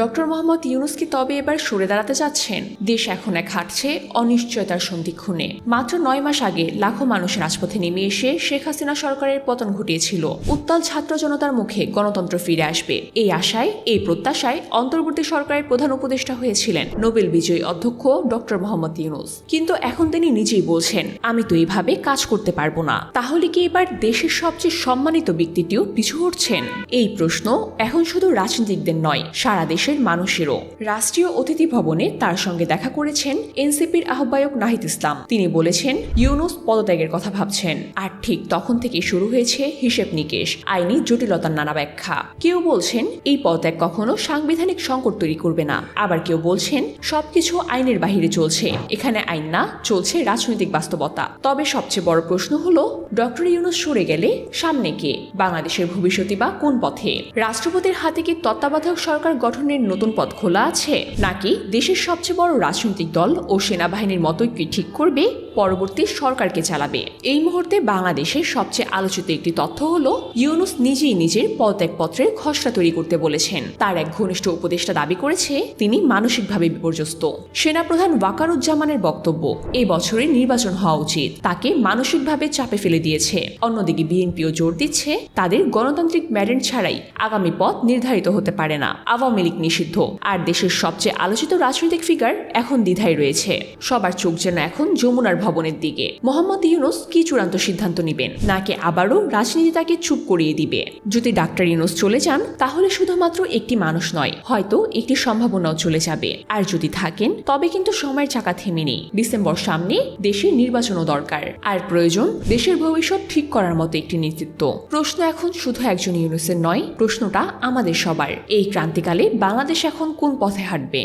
Doctor Mohammad Yunus কি তবে এবার সরে দাঁড়াতে যাচ্ছেন দেশ এখন এক হাঁটছে অনিশ্চয়তার সন্ধিক্ষণে। মাত্র নয় মাস আগে লাখো মানুষ রাজপথে নেমে এসে শেখ হাসিনা সরকারের পতন ঘটিয়েছিল। উত্তাল ছাত্র জনতার মুখে গণতন্ত্র ফিরে আসবে। এই আশায়, এই প্রত্যাশায় অন্তর্বর্তী সরকারের প্রধান উপদেষ্টা হয়েছিলেন নোবেল বিজয়ী অধ্যক্ষ ডক্টর মোহাম্মদ ইউনুস। কিন্তু এখন তিনি নিজেই বলছেন, আমি তো এইভাবে কাজ করতে পারব না। তাহলে কি এবার দেশের সবচেয়ে সম্মানিত ব্যক্তিটিও পিছু হটছেন? এই প্রশ্ন এখন শুধু রাজনীতিকদের নয়, সারা দেশের মানুষেরও। রাষ্ট্রীয় অতিথি ভবনে তার সঙ্গে দেখা করেছেন এনসিপির আহ্বায়ক নাহিদ ইসলাম। তিনি বলেছেন, ইউনুস পদত্যাগের কথা ভাবছেন। আর ঠিক তখন থেকে শুরু হয়েছে হিসেব নিকেশ, আইনি জটিলতার নানা ব্যাখ্যা। কেউ বলছেন, এই পদত্যাগ কখনো সাংবিধানিক সংকট তৈরি করবে না। আবার কেউ বলছেন, সবকিছু আইনের বাহিরে চলছে। এখানে আইন না, চলছে রাজনৈতিক বাস্তবতা। তবে সবচেয়ে বড় প্রশ্ন হলো, ডক্টর ইউনুস সরে গেলে সামনে কে? বাংলাদেশের ভবিষ্যৎই বা কোন পথে? রাষ্ট্রপতির হাতে কি তত্ত্বাবধায়ক সরকার গঠনের নতুন পথ খোলা আছে? নাকি দেশের সবচেয়ে বড় রাজনৈতিক দল ও সেনাবাহিনীর মতোই কি ঠিক করবে? পরবর্তী সরকারকে চালাবে। এই মুহূর্তে বাংলাদেশের সবচেয়ে আলোচিত একটি তথ্য হলো, ইউনুস নিজেই নিজের পদত্যাগপত্রের খসড়া তৈরি করতে বলেছেন। তার এক ঘনিষ্ঠ উপদেষ্টা দাবি করেছে, তিনি মানসিকভাবে বিপর্যস্ত। সেনাপ্রধান ওয়াকারুজ্জামানের বক্তব্য, এ বছরের নির্বাচন হওয়া উচিত। তাকে মানসিকভাবে চাপে ফেলে দিয়েছে। অন্যদিকে বিএনপিও জোর দিচ্ছে, তাদের গণতান্ত্রিক ম্যারেন্ট ছাড়াই আগামী পথ নির্ধারিত হতে পারে না। আওয়ামী লীগ নিষিদ্ধ। আর দেশের সবচেয়ে আলোচিত রাজনৈতিক ফিগার এখন দ্বিধায় রয়েছে। সবার চোখ যেন এখন যমুনার ভবনের দিকে। মোহাম্মদ ইউনুস কি চূড়ান্ত সিদ্ধান্ত নেবেন? নাকি আবারও রাজনীতি তাকে চুপ করিয়ে দিবে? যদি ডাক্তার ইউনুস চলে যান, তাহলে শুধুমাত্র একটি মানুষ নয়, হয়তো একটি সম্ভাবনাও চলে যাবে। আর যদি থাকেন, তবে কিন্তু সময়ের চাকা থেমে নেই। ডিসেম্বর সামনে দেশের নির্বাচনও দরকার। আর প্রয়োজন, দেশের ভবিষ্যৎ ঠিক করার মতো একটি নেতৃত্ব। প্রশ্ন এখন শুধু একজন ইউনুসের নয়, প্রশ্নটা আমাদের সবার। এই ক্রান্তিকালে বাংলাদেশ এখন কোন পথে হাঁটবে?